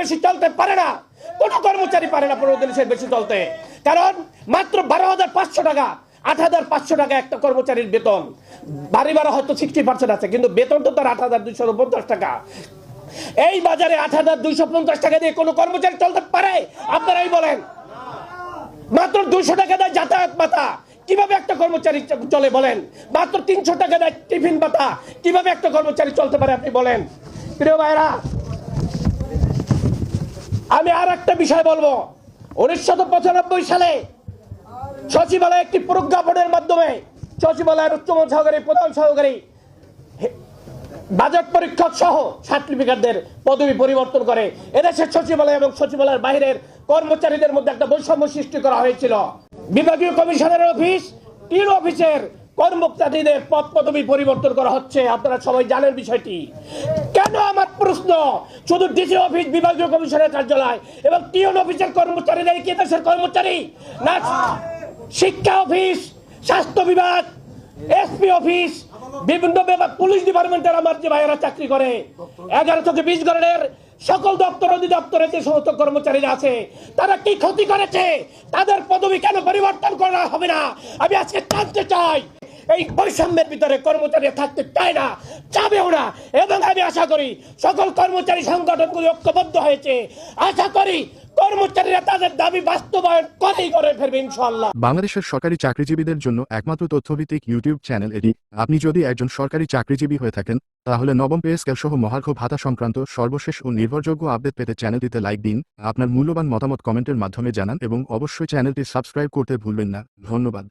বেশি চলতে পারে না। কোনো কর্মচারী পারে না পনেরো দিনের বেশি চলতে। কারণ মাত্র বারো হাজার পাঁচশো টাকা, আট হাজার পাঁচশো টাকা একটা কর্মচারীর বেতন। বাড়ি ভাড়া হয়তো সিক্সটি পার্সেন্ট আছে, কিন্তু বেতন তো তার আট হাজার দুইশো পঞ্চাশ টাকা। এই বাজারে আট হাজার দুইশো পঞ্চাশ টাকা দিয়ে কোনো কর্মচারী চলতে পারে? আপনারাই বলেন। মাত্র দুইশো টাকা দেয় যাতায়াত ভাতা। কীভাবে একটা কর্মচারী চলে বলেন? মাত্র তিনশো টাকা দেয় টিফিন ভাতা। কীভাবে একটা কর্মচারী চলতে পারে আপনি বলেন? প্রিয় ভাইরা আমি আর একটা বিষয় বলব। উনিশশো পঁচানব্বই সালে সচিবালয় একটি প্রজ্ঞাপনের মাধ্যমে সচিবালয়ের উচ্চমান সহকারী, প্রধান সহকারী বাজেট পরীক্ষক সহ সার্টিফিকেটদের পদবি পরিবর্তন করে এদেশের সচিবালয় এবং সচিবালয়ের বাইরের কর্মচারীদের মধ্যে একটা বৈষম্য সৃষ্টি করা হয়েছিল। বিভাগীয় কমিশনের অফিস, তিন অফিসের কর্মচারীদের পদ পদবি পরিবর্তন করা হচ্ছে। আপনারা সবাই জানেন বিষয়টি। কেন আমার শুধু ডিসি অফিস বিভাগীয় কমিশনের কার্যালয় এবং টিউন অফিসের কর্মচারীরা কি দেশের কর্মচারী? না শিক্ষা অফিস স্বাস্থ্য বিভাগ এসপি অফিস বিভিন্ন বিভাগ পুলিশ ডিপার্টমেন্টের আমার যে ভাইয়েরা চাকরি করে এগারো থেকে বিশ গ্রেডের সকল দপ্তর অধিদপ্তরে যে সমস্ত কর্মচারীরা আছে তারা কি ক্ষতি করেছে? তাদের পদবি কেন পরিবর্তন করা হবে না? আমি আজকে জানতে চাই এই বৈষম্যের ভিতরে কর্মচারী থাকতে চায় না, চাবেও না। এবং আমি আশা করি সকল কর্মচারী সংগঠনগুলি ঐক্যবদ্ধ হয়েছে। আশা করি কর্মচারীরা তাদের দাবি বাস্তবায়ন করেই করে ফেলবে ইনশাল্লাহ বাংলাদেশের সরকারি চাকরিজীবীদের জন্য একমাত্র তথ্যভিত্তিক ইউটিউব চ্যানেল এটি। আপনি যদি একজন সরকারি চাকরিজীবী হয়ে থাকেন, তাহলে নবম পে স্কেল সহ মহার্ঘ ভাতা সংক্রান্ত সর্বশেষ ও নির্ভরযোগ্য আপডেট পেতে চ্যানেলটিতে লাইক দিন, আপনার মূল্যবান মতামত কমেন্টের মাধ্যমে জানান এবং অবশ্যই চ্যানেলটি সাবস্ক্রাইব করতে ভুলবেন না। ধন্যবাদ।